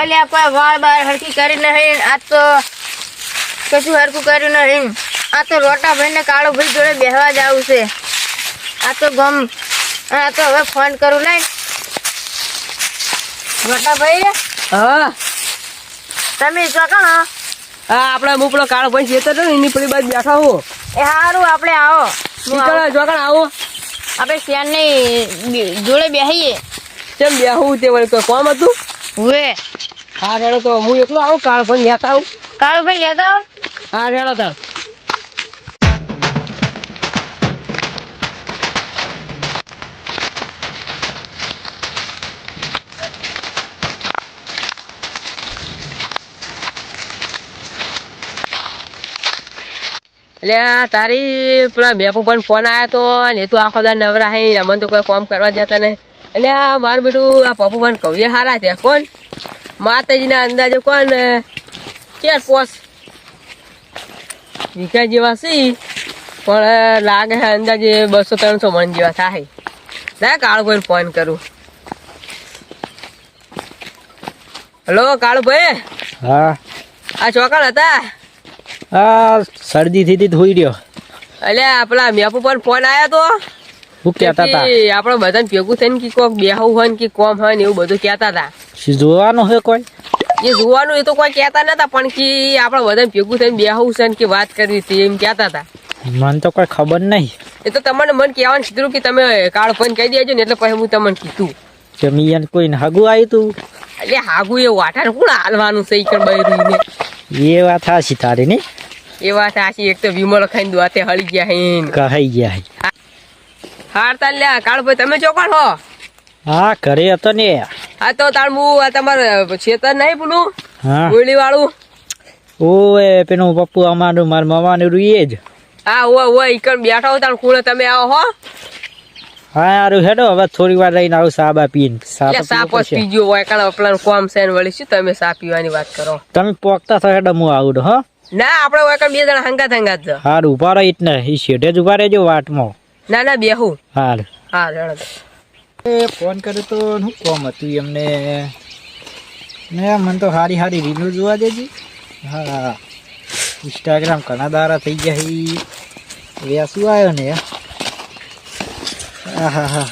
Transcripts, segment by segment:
અલ્યા પણ વાળ બાર હરખી કરી નહીં આ તો કશું હરખું કર્યું નહીં. આ તો રોટા ભાઈને કાળો ભાઈ જોડે બેહવા જવું છે. આ તો ગમ આ તો હવે ફોન કરું નહીં. રોટા ભાઈ હા. તમે ચોકણ હા આપણે હું પેલો કાળો ભાઈ છે ને એની પેલી બાજુ બેઠા હો. એ સારું આપણે આવો. નીકળ જોકણ આવો. આપણે શ્યાનની જોડે બેહીએ. કેમ બેહવું તે વળી કોઈ કોમ હતું? હુએ હા રેડો તો હું એકલો આવું કાળો ભાઈ લેતા આવું. કાળો ભાઈ લેતા આવો. હા રેડો તો એટલે આ તારી પેલા મેપુ પણ ફોન આવ્યો તો ને એ તો આખો દાડ નવરા હે અમને તો કોઈ કામ કરવા જતા નહીં. એટલે આ મારું બેટું આ પપ્પુ પણ કવિએ હારા છે કોણ? માતાજીના અંદાજે કોણ ચાર પોસ વીઘા જેવા છે પણ લાગે છે અંદાજે બસો ત્રણસો મણ જેવા થાય. ના કાળુભાઈ ફોન કરું. હલો કાળુભાઈ હા. આ ચોકડ હતા? હા શરદી થી થોઈ રહ્યો. એટલે આપણા મેપુ પણ ફોન આવ્યો તો? શું કહેતા હતા આપણે બધાને ભેગું થઈને કે કોક બેહવું હોય ને કે કોમ હોય ને એવું બધું કહેતા હતા જોવાનું હોય કોઈ? એ જોવાનું એ તો કોઈ કહેતા નતા પણ કે આપણે બધાને ભેગું થઈને બેહવું છે ને કે વાત કરવી હતી એમ કહેતા હતા મને તો કોઈ ખબર નહીં. એ તો તમને મને કહેવાનું કીધું કે તમે કાળ ફોન કહી દેજો ને એટલે પછી હું તમને કીધું. કે મિયાને કોઈ હાગુ આવ્યું તું? એટલે હાગું એ વાટાને કોણ હાલવાનું છે ઈકણ બૈરીને? એ વાત હાશી તારી ને એ વાત આશી એક તો વિમલ ખાઈને દોતે હળી ગયા હે કહાઈ ગયા હે. હાર તાર લ્યા કાળભાઈ તમે ચોકડ હો? હા ઘરે હતો ને. હા તો તાર હું આ તમારે છેતર નહીં પેલું ગોળી વાળું ઓએ પેલું પપ્પુ અમારું માર મામાનું રૂએ જ. હા ઓય ઓય ઈકણ બેઠા હો તાર ખૂણે તમે આવો હો. હા યારું હેડો હવે થોડી વાર રહીને આવું સાબા પીને. સાબા સાપ જ. પીજો હોય કારણ પેલા કોમ છે વળી શું તમે સા પીવાની વાત કરો? તમે પોકતા થો હેડો હું આવું હો. ના આપણે હોય બે જણા હંગાત હંગાત હારું ઊભા રહો એટલે ઈ શેઠે જ ઊભા રહેજો વાટમાં. ના ના બેહું હાલ. હા રેડો એ ફોન કર્યો તો શું કોમ હતું એમને. ને મને તો હારી હારી રીલો જોવા દેજે. હા. ઇન્સ્ટાગ્રામ ઘણા દારા થઈ ગયા હી. વ્યાસુ આવ્યો ને? હા હા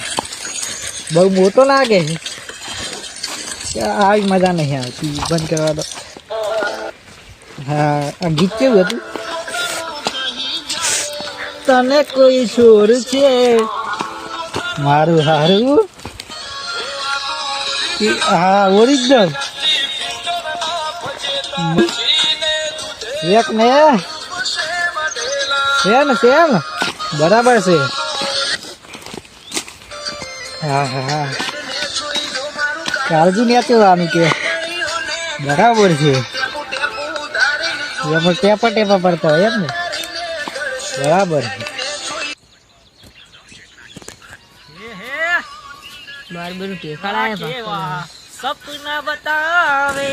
બહુ મોટો લાગે છે આવી મજા નહીં આવતી. બંધ કરવા દો. હા આ ગીત કેવું હતું? તને કોઈ છોર છે? મારું હારું? હા, ઓરિજિનલ. એક ને છે ને ને? બરાબર છે. હા હા હા. કાળજી નેચવાનું કે. બરાબર છે. એમાં ટેપા ટેપા પડતા હોય એમ ને? બરાબર. મારું બધું ટેકાળા સપના બતાવે.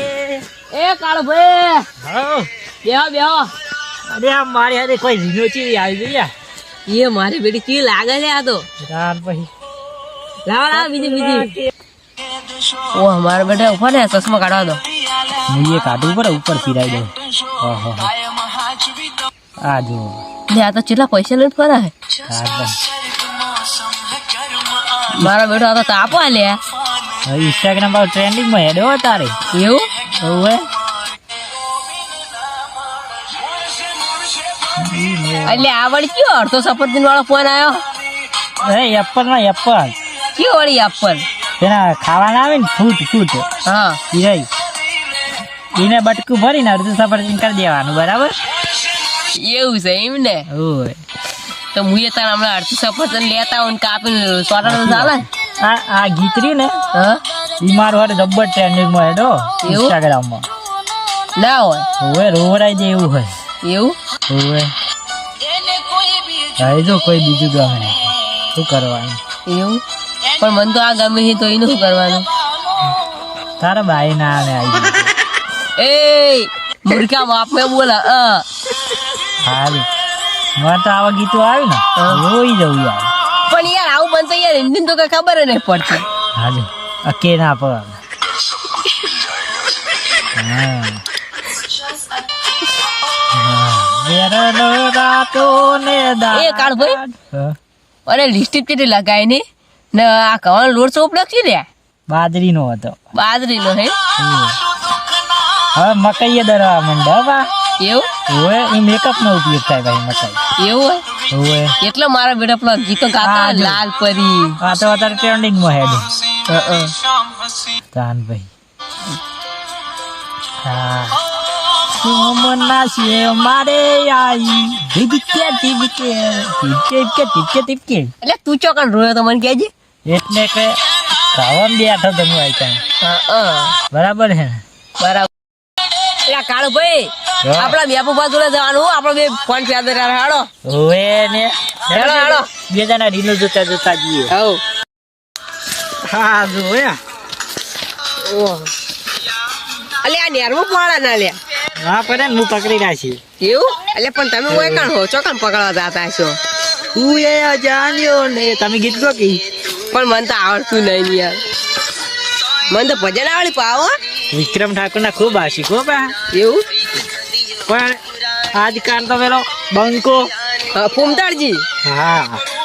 એ કાળો ભાઈ. બેહો બેહો. અરે આ મારી હાથે કોઈ ઝીનો ચીવી આવી ગઈ એ મારી બેટી કેવી લાગે છે આ તો. રાત પછી. લાવો લાવો બીજી બીજી. ઓ મારા બેટા ઉપર ને ચશ્મા કાઢવા દો. હું એ પડે ઉપર ફિરાઈ દઉં. ઓહો આ જો. આ તો ચેટલા પૈસા લઈને ફરા હે? મારા બેટો આ તો તાપો લે. હવે ઇન્સ્ટાગ્રામ પર ટ્રેન્ડિંગમાં હેડો તારે. એવું? ઓવે એટલે આ વળી કયો? અડધો સફરજન વાળો ફોન આવ્યો એ એપલમાં એપલ. કયો વળી આપણ તેના ખાવાના આવે ને ફૂટ ફૂટ હા. ઈ રહી. એને બટકું ભરીને અડધું સફરજન કરી દેવાનું બરાબર? એવું છે એમ ને? તો હું એ તારા હમણાં અડધું સફરજન લેતા ને કાપીને સોટાનું ચાલે? આ આ ગીત રહ્યું ને? હા? ઈ મારું હારે જબ્બર ટ્રેન્ડિંગમાં હેડો? ઇન્સ્ટાગ્રામમાં ના હોય? ઓવે રોવરાઈ દે એવું હોય. એવું? હોય હવે જો કોઈ બીજું ગમે શું કરવાનું? એવું? પણ મને તો આ ગમે છે તો એનું શું કરવાનું? તારા ભાઈ ના આવે આવી એ મૂર્ખા બાપ મેં બોલા અ. હારું. મને તો આવા ગીતો આવે ને. રોઈ જવું યાર. પણ યાર આવું બનતો યાર હિન્દી તો કઈ ખબર જ નહીં પડતી. હાજુ અકે ના પર. અરે લિસ્ટિક કેટલી લગાયની? ને આ કવાનો લોટ ચોપ લખી બાજરીનો હતો. બાજરીનો હે? હવે મકઈ દરવા મંડ્યા બા. એવું? હવે એ મેકઅપ નો ઉપયોગ થાય ભાઈ મકઈ એવું હોય? હવે એટલે મારા બેટા પેલા ગીતો ગાતા હા, જો. લાલ પરી. આ તો અત્યારે ટ્રેન્ડિંગમાં હેડ. અ, અ. તાન ભાઈ. હા. સોમના છે મારે આઈ. ટીપકે ટીપકે ટીપકે ટીપકે ટીપકે એટલે તું ચોકન રોયો તો મને કહેજે. એટલે કે ખાવા બેઠો તમે આઈ કાંઈ. હા, હા. બરાબર. છે ને બરાબર એટલે કાળુ ભાઈ હા. આપડા બેપુભા જોડે જવાનું આપડે બે ફોન ફેર હાડો ઓએ ને. હેલો, હાડો બે જણા ડીનો જોતા જોતા જઈએ. હવ હા જોયા ઓહ. અલે આ નેરમાં પાડા ના લે. હા પડે હું પકડી રાખી. એવું? એટલે પણ તમે ઓય કાણ હો? ચોકન પકડવા જતા છો? હું એ જાણ્યો ને તમે ગીત ગો કી. પણ મને તો આવડતું નહીં યાર. મને તો ભજન આવડી પાવો વિક્રમ ઠાકોર ના ખૂબ આશિક હો બા. એવું? પણ આજકાલ તો પેલો બંકો. ફૂમતાડજી. હા.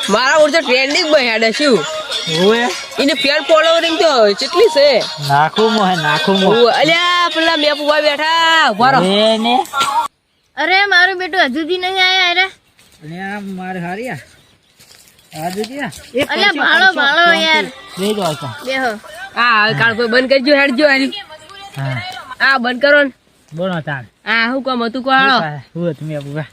મારા ઊર્જા ટ્રેન્ડિંગમાં હેડે શું? ફેન ફોલોવરિંગ તો કેટલી છે? નાખું મોહ નાખું મોહ અલ્યા પેલા બેઠા. ઊભા ને. અરે મારું બેટું હજુ સુધી નહીં આયા અરે. આ મારે હારિયા આ. અલ્યા ભાળો ભાળો યાર. બેહો. કાળ કોઈ બંધ કરજો હેડજો હારી. હા. બંધ કરો ને. બોલો તાર. આ હું કોમ હતું હાલો. હું. બુબા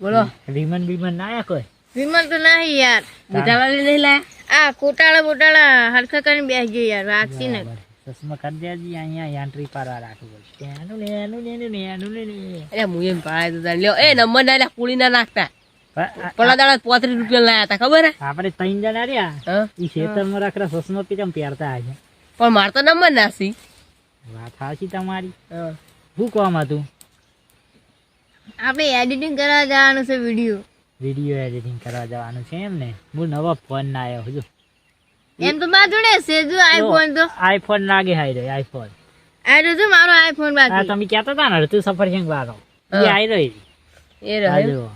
બોલો. રીમન વિમન ના આયા કોઈ? વિમાન તો નહીં યાર. મીઠાવાળી નહીં લાયા. આ કોટાળા બોટાળા હરખા કરીને બેસજો યાર વાગતી ને. ચશ્મા કરી દેજી અહીંયા યાંત્રી પારવા રાખવું પડશે એનું ને એનું ને એનું ને એનું ને. અરે હું એમ પાડે તો લ્યો. એ નંબર ના પૂળી ના નાખતા. આ- પેલા દાડા પોત્રીસ રૂપિયા લાયા હતા ખબર હે? આપણે ત્રણ જણા રહ્યા. એ ખેતરમાં રાખેલા ચશ્મા પીચમ પહેરતા હશે. પણ માર તો નંબર નાસી વાત સાચી તમારી. શું કામ હતું આપણે એડિટિંગ કરવા જવાનું છે વીડિયો વીડિયો એડિટિંગ કરવા જવાનું છે એમ ને? હું નવો ફોન ના આવ્યો હજુ. એમ તો મારા જોડે છે જો આઈફોન તો. આઈફોન લાગે હાઈ રે આઈફોન આ રહ્યો છે મારો આઈફોન બાકી. તમે કહેતા હતા ને તું સફરજંગ વાળો. એ. આઈ રહ્યો એ રહે હાલો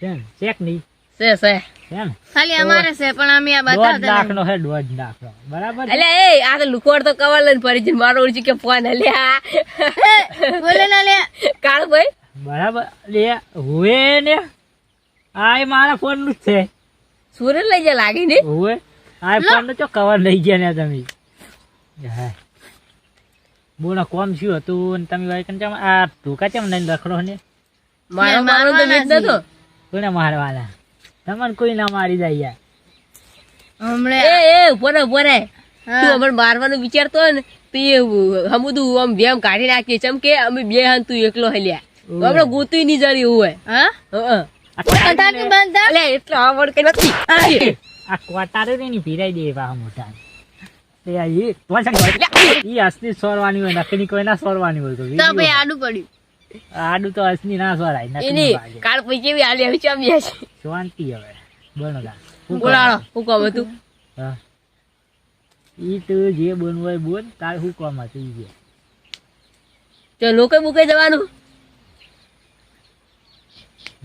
કેમ ચેક નહીં? છે છે. કેમ ખાલી અમારે છે પણ અમે આ દોઢ લાખ નો હે દોઢ લાખ નો બરાબર એટલે એ આ તો લુકવાડ તો કવર લઈને ફરી છે. મારો કે ફોન લ્યા બોલે ના લે. કાળ ભાઈ. બરાબર. લે હુએ ને. આ એ મારા ફોનનું જ છે. સુરત લઈ જાય લાગી ને. હુએ? આ ફોન નો ચો કવર લઈ ગયા ને તમે? હા. બોલો કોમ શું હતું? અને તમે વાય કંચમ આ ટૂંકા ચમ લઈને રખડો ને? મારો મારો તો નતો કોને મારવાના? તમને કોઈ ના મારી જાય યાર. એ હમણાં એ પોરે પોરે હા. તું અમારે મારવાનું વિચારતો હોય ને તો એ હમુદું આમ વેમ કાઢી નાખીએ ચમ કે અમે બે હાન તું એકલો હલ્યા. આપણે ગોતું નહીં જરી હોય. હા? એટલો આવડ કે નથી. આ. કોટારે ને ભીરાઈ દે વાહ મોટા. તે આ એ તો ઈ અસલી સોરવાની હોય નકલી કોઈ ના સોરવાની હોય તો. ભાઈ આડું પડ્યું. આડું તો અસલી ના સોરાય એની કાળ પૈકી કેવી આલી આવી ચામ્યા છે. શાંતિ હવે બોલો તા. બોલાળો કરો? બોલાડો હું કામ હતું હા. ઈ તો જે બનવું હોય બોલ તાર શું કામ હતું ઈ કે. તો લોકો બુકે જવાનું?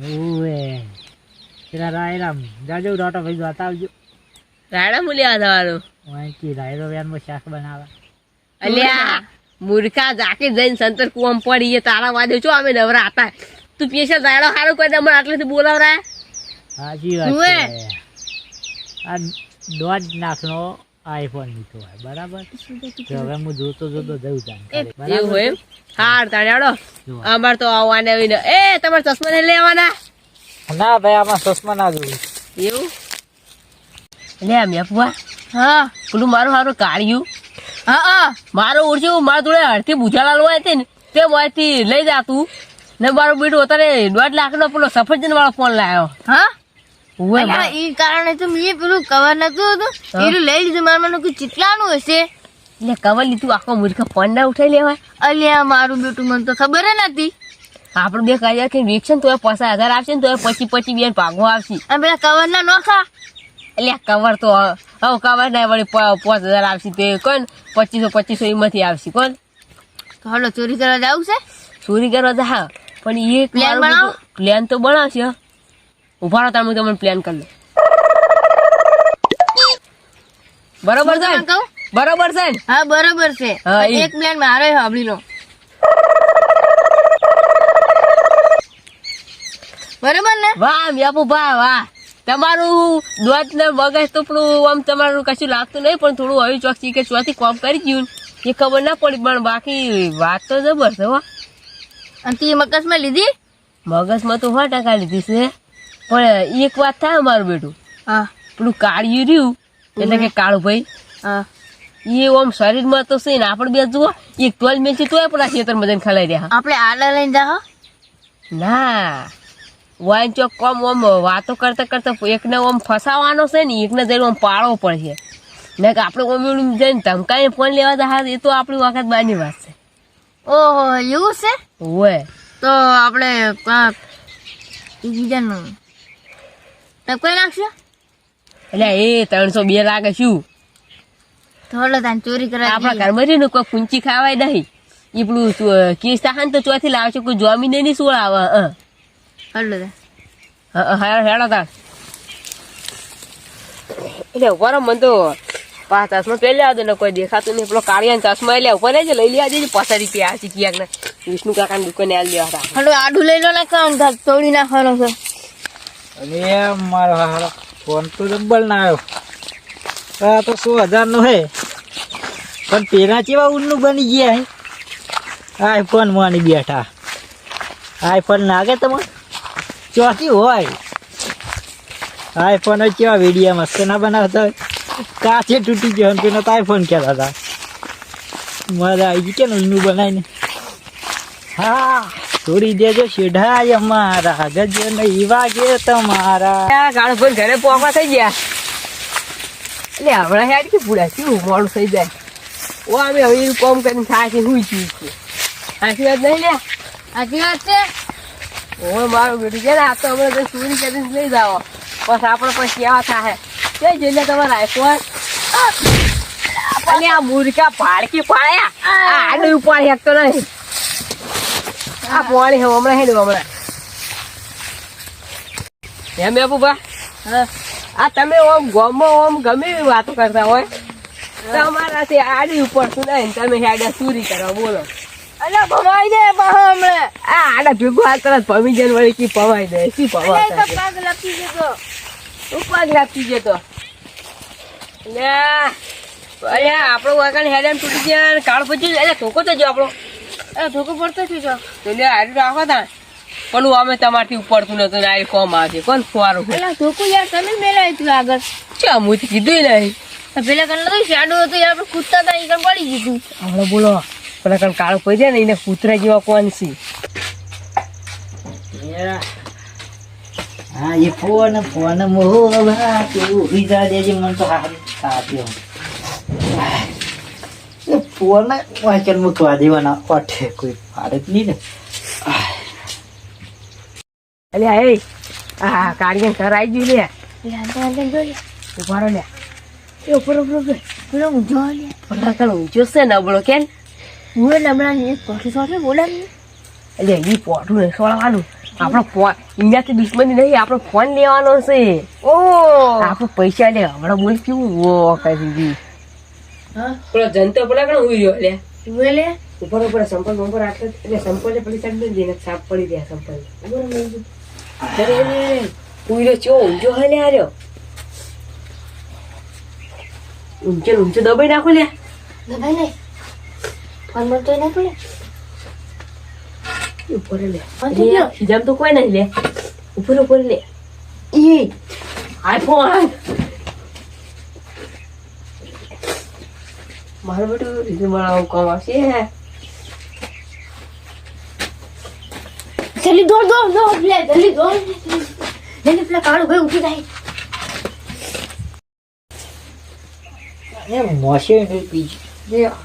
ઓવે પેલા રાયરામ જાજો રોટો ભાઈ જોતા આવજો. રાયરામ મૂલ્યા જવાનું? વાંચી રાયરો વેનમાં શાક બનાવે અલ્યા. મૂર્ખા જાકે જઈને સંતર કુવામ પડી તારા વાદે છો અમે નવરા હતા. તું પેશા રાડો હારો કોઈ અમારે આટલેથી બોલાવરા હાજી વાત છે. આ દોઢ નાખનો આઈફોન લીધો હોય બરાબર? હવે હું જોતો જોતો જઉં જાણ એવું હોય એમ? હાર તાડ્યાડો. અમાર તો આવવાને આવીને એ તમારે ચશ્મા નહીં લેવાના? ના ભાઈ આમાં ચશ્મા ના જોયું. એવું? લે મેપુઆ હા. પેલું મારું હારું કાઢ્યું હા હા. મારો ઓળખ્યું મારા જોડે હરથી ભૂજાલાલ હોય હતી ને તે મોંથી લઈ જાતું ને મારો બીડું અત્યારે દોઢ લાખ નો પેલો સફરજન વાળો ફોન લાવ્યો. હા? અલ્યા, ઈ કારણે તો મેં પેલું કવર નતું હતું. હા. લઈ લીધું. મારા મને કોઈ ચીટલાનું હશે? એટલે કવર લીધું. આખો મુર્ખ ફોન ના ઉઠાઈ લેવાય. અલ્યા મારું બેટું મને તો ખબર જ નથી આપણે બે કર્યા કે વેચશે ને તો પચાસ હજાર આવશે ને તો પછી પછી બેન ભાગો આવશે. અને પેલા કવર ના નોખા. એટલે કવર તો હવે કવર ના વળી પાંચ હજાર આવશે તે કોણ? પચીસો પચીસો એમાંથી આવશે કોણ? હલો ચોરી કરવા જવું છે? ચોરી કરવા જા પણ એ. પ્લાન તો બનાવશે ઊભા રહો તમે તમને પ્લાન કરી લો બરોબર છે? બરોબર છે? હા બરોબર છે. એક પ્લાન મારો સાંભળી લો. બરોબર ને? વાહ વ્યાપુ ભા વાહ. તમારું દોત ને મગજ તો પેલું આમ તમારું કશું લાગતું નહીં પણ થોડું હવે ચોકસી કે ચોથી કોમ કરી ગયું. એ ખબર ના પડી પણ બાકી વાત તો જબર છે હો. અને તી મગજમાં લીધી? મગજમાં તો સો ટકા લીધી છે. પણ એક વાત થાય મારું બેટું. હા. પેલું કાળિયું રહ્યું એટલે કે કાળું ભાઈ હા. એ ઓમ શરીરમાં તો છે ને આપણે બે જુઓ એક તોલ મેચી તોય પેલા ખેતર મદન ખલાઈ રહ્યા. આપણે આડા લઈને જાઓ. ના. વાઈન ચોક કોમ ઓમ વાતો કરતા કરતા એકને ઓમ ફસાવાનો છે ને એકને જઈને ઓમ પાડવો પડશે. ને કે આપણે ઓમ એમ જઈને ધમકાઈને ફોન લેવા તા એ તો આપણી વખત બાની વાત છે. ઓહો એવું છે? ઓય તો આપણે બીજાનું ટપકાઈ નાખશો એટલે એ ત્રણસો બે લાગે શું? થોડો તાન ચોરી કરવા આપણા. ઘરમાં રહ્યું ને કોઈ કુંચી ખાવાય નહીં. એ પેલું કેસ થાય ને તો ચોથી લાવશે કોઈ જોમીને નહીં શું આવે હં. હલો હા હં, હં, હેડો હેડો એટલે ઉપર મન તો પાંચ તાસમાં પહેરી લેવા દે ને કોઈ દેખાતું નહીં પેલો કાળિયા ચશ્મા લે ઉપર જ લઈ લેવા દેજે પાછા રૂપિયા આવશે ક્યાંક ને વિષ્ણુ કાકાની દુકાને આવી લેવા હતા હલો આડું લઈ લો ને કામ થાય તોડી નાખવાનો છે અરે મારો હારો ફોન તો ડબલ ના આવ્યો આ તો સો હજારનો હે પણ પેલા ચેવા ઉલ્લું બની ગયા હે આઈફોન માની બેઠા આઈફોન લાગે તમને ચોથી હોય. આઈફોન કેવા વિડીયા મસ્ત ના બનાવતા કાચે તૂટી ગયો અને પેલો તો આઈફોન કહેતા હતા. મજા આવી ગઈ કે ઉલ્લું બનાવીને? હા છોડી દેજો શેઢાય અમારા ગજ નહીં વાગે તમારા. આ ઘરે પોકવા થઈ ગયા. એટલે હમણાં હેડ કે પૂરા શું મોડું થઈ જાય. ઓ અમે હવે કોમ કરીને થાય છે હું છું. છે સાચી વાત નહીં લે? સાચી વાત છે. ઓય મારું બેટું છે ને આ તો હમણાં સુરી કરીને લઈ જાઓ. બસ આપણે પછી કેવા થાય કે જઈને તમે આઈફોન અને આ મુર્ગા ભાડકી પાડ્યા આડું ઉપાડી શકતો નહીં. આ પાણી હે હમણાં હેડું હમણાં. એમ બાપુભા હા. આ તમે ઓમ ગમો ઓમ ગમે એવી વાતો કરતા હોય. તમારાથી આડી ઉપર શું નહીં તમે હેડ્યા સુરી કરવા બોલો. અલ્યા ભમાઈ દે પાછો હમણાં. આ આડા ભેગું હાલ તરત ભમી જાય વળી કી પવાઈ દે શું અલ્યા, એ તો પગ લપસી જતો ઉપાડ લાગતી જતો લે અરે આપણો વાગણ હેડન તૂટી ગયા કાળ પછી અરે ધોકો તો જો આપણો. એ ધોકો પડતો છું તો લે હારી રાખો તા પણ અમે તમારથી ઉપડતું નતું ને આ કોમ આવે કોણ ફુવારું અલ્યા ધોકો યાર તમે જ મેલાવ્યું તું આગળ. ચા હું કીધું નહીં. પેલા કણ તો શાડું હતું યાર કૂદતા હતા ઈ પડી ગયું બોલો. પેલા કાળો કાળું પડી જાય ને એને કૂતરા જેવા કોણ છે હા એ ફોન ફોન મોહવા તું વિઝા દેજે મને તો હારી થાતી એ ફોન વાંચન મૂકવા દેવાના ઓઠે કોઈ જ નહીં ને અલે આ એ આ કાઢીને ઘર આવી ગયું લે જો લે ઉપર ઉપર ઉપર પેલો ઊંઝો લે પેલા કાળ ઊંચો છે ને બોલો કેમ હું એક કોઠી સોઠે બોલે ને. એટલે એ પોટું નહીં સોળવાનું. આપણો ફોન ઇન્ડિયાથી દુશ્મની નહીં આપણો ફોન લેવાનો છે. ઓ! આપણે પૈસા લે હમણાં બોલ કેવું? ઓ કઈ હા? પેલો જનતો પેલા કણ ઉઈ રહ્યો? લે. તું લે. ઉપર ઉપર સંપલ બંપર આટલે. એટલે સંપલ પેલી સાઈડ ને પડી ગયા સંપલ. ઉઈ રહ્યો ચો ઊંચો હે લે આર્યો ઊંચે ઊંચો દબાઈ નાખો લે. દબાઈ લે. ફોન મળતો નહીં પડે ઉપર લે જેમ તો કોઈ નહીં લે ઉપર ઉપર લે ઈ આઈફોન મારું બેટું રીઝન બનાવવું કામ આવશે જલ્દી દોડ દોડ દોડ લે જલ્દી દોડ જલ્દી પેલા કાળું ભાઈ ઉઠી જાય એ મોશે બીજું જે આ બધું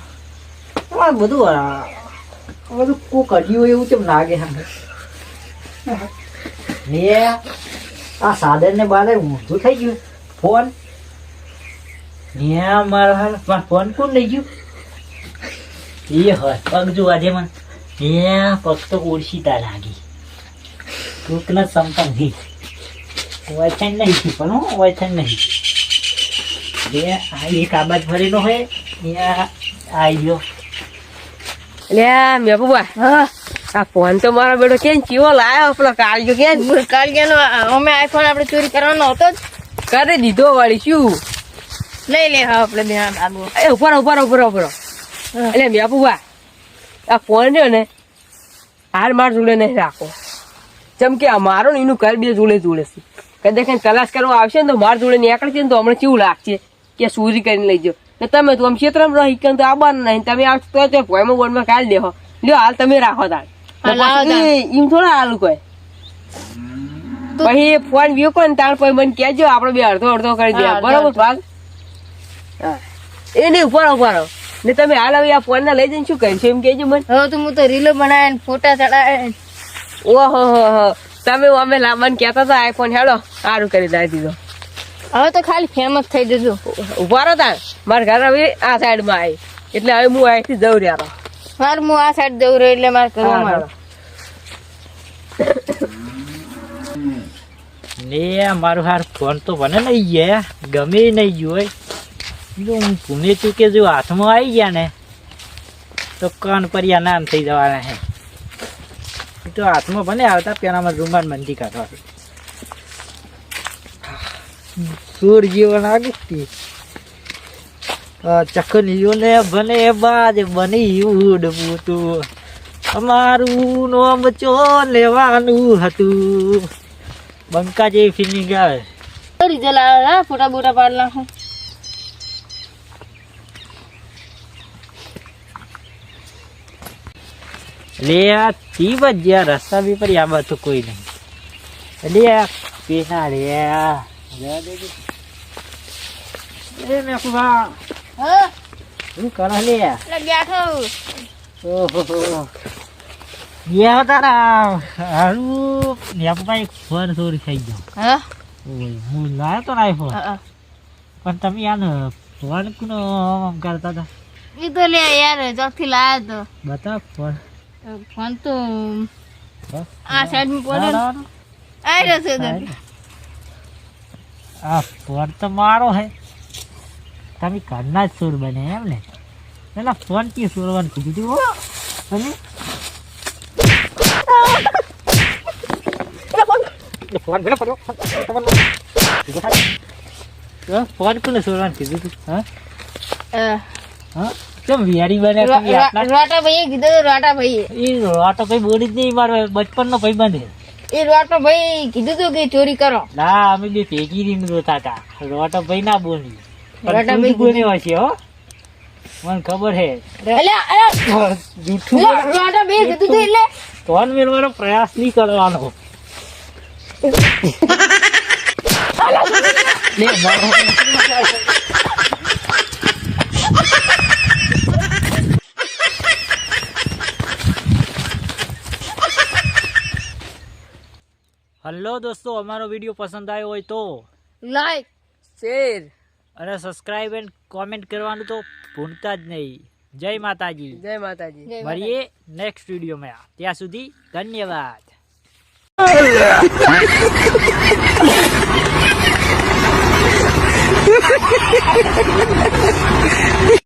આ બધું કોક અડ્યું હોય એવું કેમ લાગે ને આ સાધન ને બારે ઊંધું થઈ ગયું. ફોન. ન્યા મારા હાલ મારો ફોન કોણ લઈ ગયું? એ હોય પગ જોવા દે મને. ન્યા પગ તો ઓળશીતા લાગી. કોકના સંપર્ક નહીં. વાયથાન નહીં પણ વાયથાન નહીં. આ એક આબાદ ભરેલો હોય ત્યાં આવી ગયો એટલે મેપુબા હા. આ ફોન તો મારો બેટો કેમ ચીવો લાયો પેલો કાળજો કે કાળિયાનો અમે આઈફોન આપણે ચોરી કરવાનો હતો જ. કરી દીધો વાળી શું? લઈ લે હા આપણે ધ્યાન આગળ એ ઉપર ઉપર ઉપર ઉપર એટલે મેપુબા આ ફોન રહ્યો ને હાર માર જોડે નહીં રાખો. જેમ કે અમારો ને એનું ઘર બે જોડે જોડે છે. કદાચ કઈ તલાશ કરવા આવશે ને તો માર જોડે નીકળશે ને તો હમણાં કેવું લાગશે કે ચોરી કરીને લઈ જાઓ ને તમે તો આમ ક્ષેત્રમાં રહી કે આવવાનું નહીં. તમે આવશો તો તો ભોયમાં બોનમાં કાઢી દેહો. લ્યો હાલ તમે રાખો તાર. એમ થોડા હાલ કોઈ. પછી ફોન વ્યૂ ને તાર પછી મને કહેજો આપણે બે અડધો અડધો કરી દે બરોબર ભાગ? એ નહીં ઉપાડો ઉપાડો. ને તમે હાલ હવે આ ફોન ના લઈ જઈને શું છે? એમ કેજો મને. હવે તો હું તો રીલો બનાવે ફોટા ચડાવે ઓહો હો હો. તમે અમે લાંબાને કહેતા હતા આઈફોન હેડો સારું કરી દઈ દીધો. હવે તો ખાલી ફેમસ થઈ જજો. ઊભા રહો તાર મારા ઘર હવે આ સાઈડમાં આવી એટલે હવે હું અહીંથી જઉં રહ્યા મારે હું આ સાઈડ જવું રહ્યો એટલે મારે કરવા મારો ને મારું હાર ફોન તો બને નહીં ગયા ગમે નહીં ગયું હોય. જો હું પુણે ચૂકે જો હાથમાં આવી ગયા ને તો કાન પરિયા નામ થઈ જવાના હે. તો હાથમાં ભલે આવતા પેલામાં રૂમાલ મંદી કાઢવા. સૂર જીવન આગતી ચકલીઓને બને બાજ બની ઉડવું તું અમારું નોમ ચો લેવાનું હતું. બંકા જેવી ફિલિંગ આવે. રિઝલ્ટ જલા ફોટા બોટા પાડ નાખું. એટલે આ જ જ્યાં રસ્તા બી પર આ તો કોઈ નહીં. એટલે આ પેના રે આ. જવા દેજે. એ મેકુભા, હા? શું કરે લે એટલે બેઠો ઓહો. ગયા તારા હારું મેકુભાઈ ફોન ચોરી થઈ ગયો. હા? હું લાયો તો ના ફોન પણ તમે યાર ફોન કોનો આમ કરતા હતા? એ તો લે યાર ચોકથી લાયા તો. બતાવ ફોન. ફોન તો આ સાઈડમાં પડ્યો ના, ના, ના. આવી રહ્યો છે તો. આ ફોન તો મારો હે. તમે ઘરના જ સુર બને એમ ને. પેલા ફોનથી ચોરવાનું કીધું હતું અને ફોન પેલો પડ્યો ફોન. કોને ચોરવાનું કીધું હતું હા? હા. હા? કેમ વિહારી બને રોટા ભાઈએ કીધું રોટા ભાઈએ એ રોટો કઈ બોલી જ નહીં મારો બચપનનો ભાઈ બંધ એ રોટો ભાઈ કીધું તું કે ચોરી કરો. ના અમે બે ભેગી રીમ રોતા હતા. રોટો ભાઈ ના બોલી. રોટો ભાઈ બોલી હશે હો. મને ખબર હે. એટલે જૂઠું રોટો ભાઈ કીધું તું એટલે. ફોન મેળવાનો પ્રયાસ નહીં કરવાનો. લે, હલો દોસ્તો અમારો વીડિયો પસંદ આવ્યો હોય તો. લાઈક શેર અને સબસ્ક્રાઇબ એન્ડ કોમેન્ટ કરવાનું તો ભૂલતા જ નહીં. જય માતાજી. જય માતાજી. મળીએ નેક્સ્ટ વિડીયોમાં. ત્યાં સુધી ધન્યવાદ.